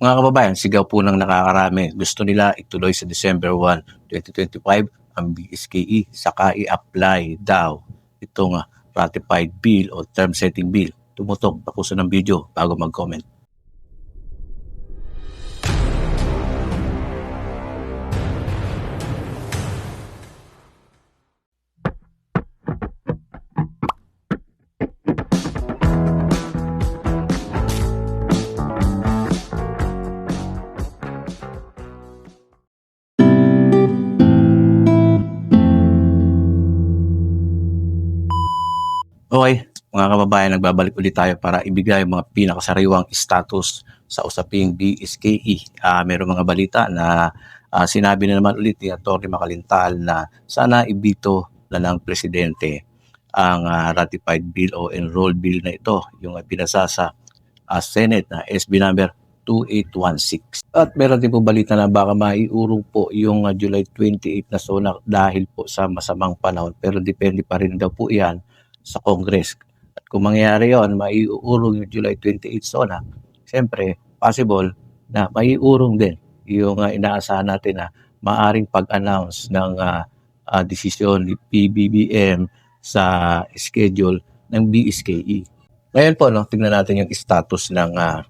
Mga kababayan, sigaw po ng nakakarami. Gusto nila ituloy sa December 1, 2025 ang BSKE saka i-apply daw itong ah, ratified bill o term setting bill. Tumutok, tapusin ng video bago mag-comment. Okay, mga kababayan, nagbabalik ulit tayo para ibigay mga pinakasariwang status sa usaping BSKE. Ah, meron mga balita na ah, sinabi na naman ulit ni Atty. Makalintal na sana ibito na ng presidente ang ah, ratified bill o enrolled bill na ito, yung ah, pinasa sa ah, Senate na SB number 2816. At meron din po balita na baka maiurong po yung July 28 na SONA dahil po sa masamang panahon. Pero depende pa rin daw po yan sa Congress. At kung mangyayari yon, maiurong yung July 28 SONA, siyempre, possible na maiurong din yung uh, inaasahan natin na maaring pag-announce ng uh, uh, desisyon ni PBBM sa schedule ng BSKE. Ngayon po, no, tingnan natin yung status ng uh,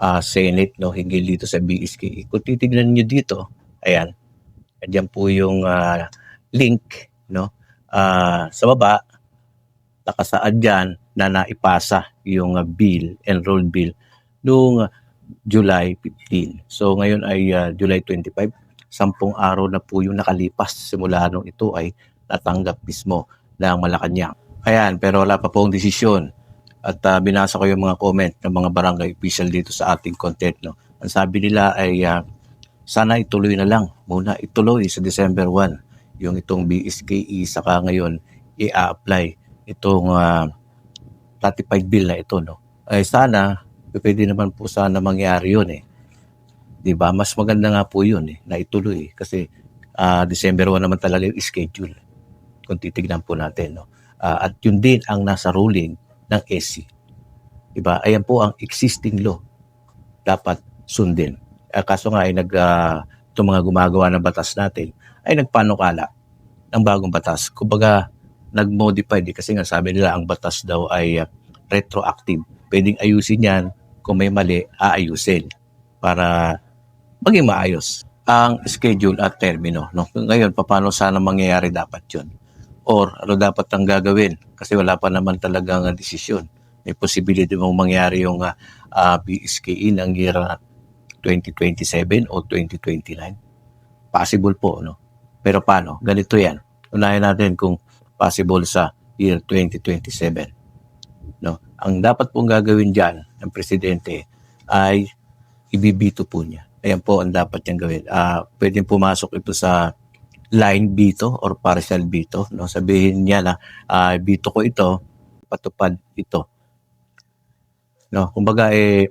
uh, Senate no, hinggil dito sa BSKE. Kung titignan niyo dito, ayan, andyan po yung uh, link no, uh, sa baba, nakasaad dyan na naipasa yung uh, bill, enrolled bill, noong uh, July 15. So ngayon ay uh, July 25, sampung araw na po yung nakalipas simula nung ito ay natanggap mismo ng Malacanang. Ayan, pero wala pa pong desisyon. At uh, binasa ko yung mga comment ng mga barangay official dito sa ating content. No? Ang sabi nila ay uh, sana ituloy na lang muna ituloy sa December 1 yung itong BSKE saka ngayon i-apply itong uh, ratified bill na ito no? Ay sana pwede naman po sana mangyari yun eh. 'di ba? Mas maganda nga po yun eh na ituloy kasi uh, December 1 naman talaga yung schedule kung titignan po natin no? Uh, at yun din ang nasa ruling ng SC 'di ba? Ayan po ang existing law dapat sundin. Uh, kaso nga ay nag uh, mga gumagawa ng batas natin ay nagpanukala ng bagong batas. Kumbaga nag-modify di kasi nga sabi nila ang batas daw ay uh, retroactive. Pwedeng ayusin yan kung may mali, aayusin para maging maayos ang schedule at termino. No? Ngayon, paano sana mangyayari dapat yun? Or ano dapat ang gagawin? Kasi wala pa naman talagang uh, desisyon. May possibility mong mangyari yung uh, uh, BSKE ng year uh, 2027 o 2029. Possible po, no? Pero paano? Ganito yan. Unahin natin kung possible sa year 2027. No? Ang dapat pong gagawin diyan ng presidente ay ibibito po niya. Ayan po ang dapat niyang gawin. Uh, pwedeng pumasok ito sa line bito or partial bito. No? Sabihin niya na uh, bito ko ito, patupad ito. No? Kumbaga eh,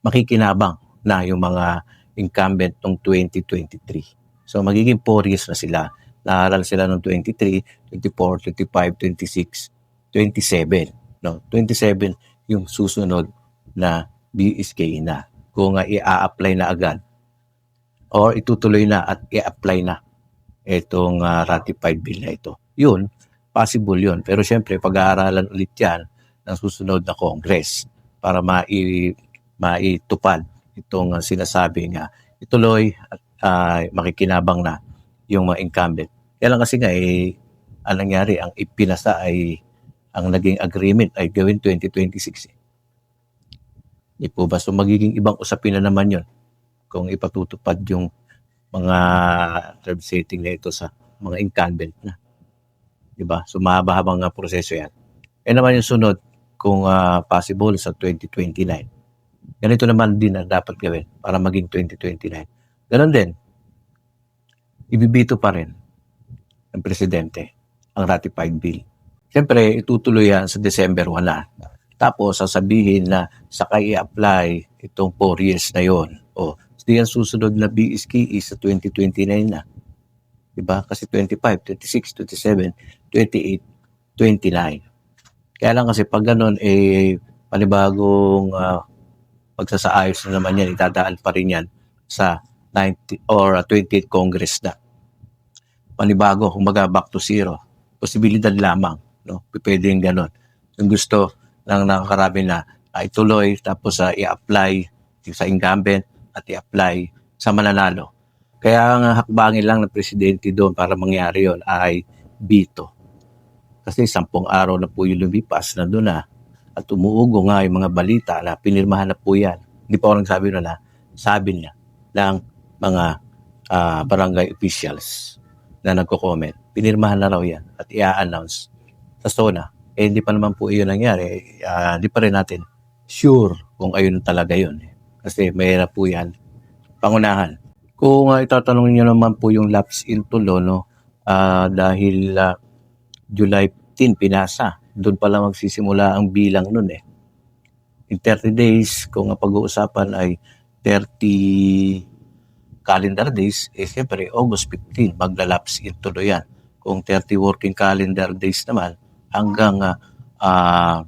makikinabang na yung mga incumbent ng 2023. So magiging 4 years na sila Naaral sila noong 23, 24, 25, 26, 27. No? 27 yung susunod na BSK na. Kung uh, i-apply na agad or itutuloy na at i-apply na itong uh, ratified bill na ito. Yun, possible yun. Pero syempre, pag-aaralan ulit yan ng susunod na Congress para mai, maitupad itong uh, sinasabi nga ituloy at uh, makikinabang na yung mga incumbent. Kaya lang kasi nga eh, ang nangyari, ang ipinasa ay, ang naging agreement ay gawin 2026. Eh. Di po ba? So magiging ibang usapin na naman yon kung ipatutupad yung mga term setting na ito sa mga incumbent na. Di ba? So mahaba-habang nga proseso yan. E naman yung sunod, kung uh, possible sa 2029. Ganito naman din ang dapat gawin para maging 2029. Ganon din, ibibito pa rin ng presidente ang ratified bill. Siyempre, itutuloy yan sa December 1 na. Tapos, sasabihin na saka i-apply itong 4 years na yon. O, hindi yan susunod na BSKE sa 2029 na. Diba? Kasi 25, 26, 27, 28, 29. Kaya lang kasi pag ganun, eh, panibagong uh, pagsasaayos na naman yan, itadaan pa rin yan sa 90 or uh, 28th Congress na. Panibago, kumbaga back to zero. Posibilidad lamang, no? Pwede yung ganon. Yung gusto ng nakakarami na ay ituloy tapos uh, i-apply sa incumbent at i-apply sa mananalo. Kaya ang hakbangin lang ng presidente doon para mangyari yon ay bito. Kasi sampung araw na po yung lumipas na doon na at umuugo nga yung mga balita na pinirmahan na po yan. Hindi pa ako nagsabi na na sabi niya ng mga ah, barangay officials na nagko-comment. Pinirmahan na raw yan at i-announce sa SONA. Eh hindi pa naman po iyon nangyari. Ah, Hindi pa rin natin sure kung ayun talaga yun. Kasi mahirap po yan. Pangunahan. Kung uh, itatanong niyo naman po yung lapse in tulo, no, ah, dahil ah, July 15 pinasa, doon pala magsisimula ang bilang nun eh. In 30 days, kung ang pag-uusapan ay 30 calendar days, eh siyempre August 15, maglalapse in tulo yan. Kung 30 working calendar days naman, hanggang ah, ah,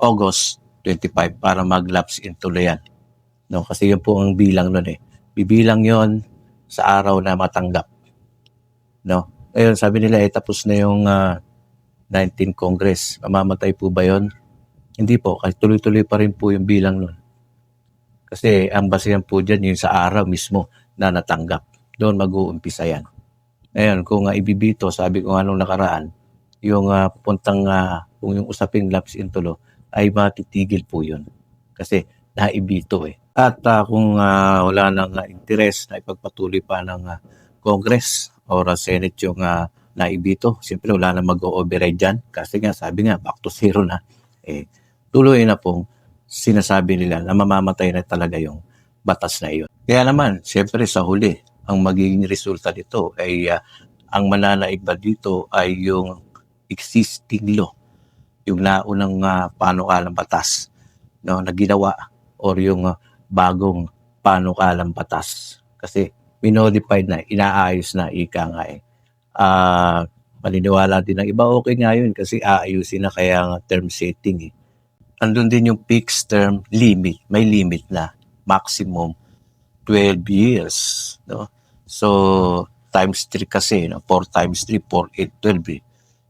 August 25 para maglapse in tulo yan. No, kasi yun po ang bilang nun eh. Bibilang yon sa araw na matanggap. No? Ngayon, sabi nila, eh, tapos na yung ah, 19 Congress. Mamamatay po ba yon? Hindi po, kasi tuloy-tuloy pa rin po yung bilang nun. Kasi ang basehan po dyan yung sa araw mismo na natanggap. Doon mag-uumpisa yan. Ngayon, kung uh, ibibito, sabi ko nga nung nakaraan, yung uh, puntang, ah, kung yung usaping lapse in tulo, ay matitigil po yun. Kasi naibito eh. At ah, kung ah, wala nang ah, interes na ipagpatuloy pa ng ah, Congress or ah, Senate yung ah, naibito, siyempre wala na mag-override dyan. Kasi nga, sabi nga, back to zero na. Eh, tuloy na pong sinasabi nila na mamamatay na talaga yung batas na iyon. Kaya naman, siyempre sa huli, ang magiging resulta nito ay ah, ang mananaig ba dito ay yung existing law, yung naunang uh, panukalang batas no, na ginawa or yung ah, bagong panukalang batas. Kasi minodified na, inaayos na, ika nga eh. Ah, maniniwala din ng iba, okay nga yun kasi aayusin na kaya nga term setting eh. Andun din yung fixed term limit, may limit na maximum 12 years. No? So, times 3 kasi, no? 4 times 3, 4, 8, 12 eh.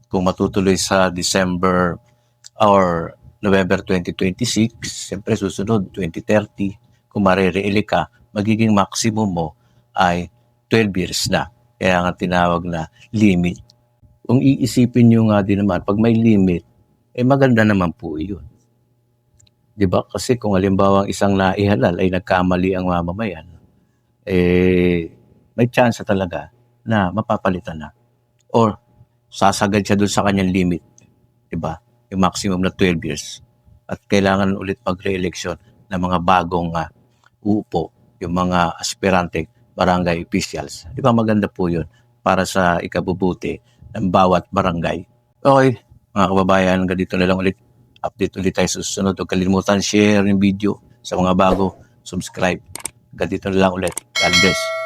Kung matutuloy sa December or November 2026, siyempre susunod 2030, kung marire-elect ka, magiging maximum mo ay 12 years na. Kaya nga tinawag na limit. Kung iisipin nyo nga din naman, pag may limit, eh maganda naman po yun. 'Di ba? Kasi kung halimbawa ang isang naihalal ay nagkamali ang mamamayan, eh may chance talaga na mapapalitan na. Or sasagad siya doon sa kanyang limit. 'Di ba? Yung maximum na 12 years. At kailangan ulit mag-re-election ng mga bagong uh, uupo, yung mga aspirante barangay officials. Di ba maganda po yun para sa ikabubuti ng bawat barangay. Okay, mga kababayan, hanggang dito na lang ulit. Update ulit tayo sa susunod. Huwag kalimutan share yung video sa mga bago. Subscribe. Hanggang dito na lang ulit. God bless.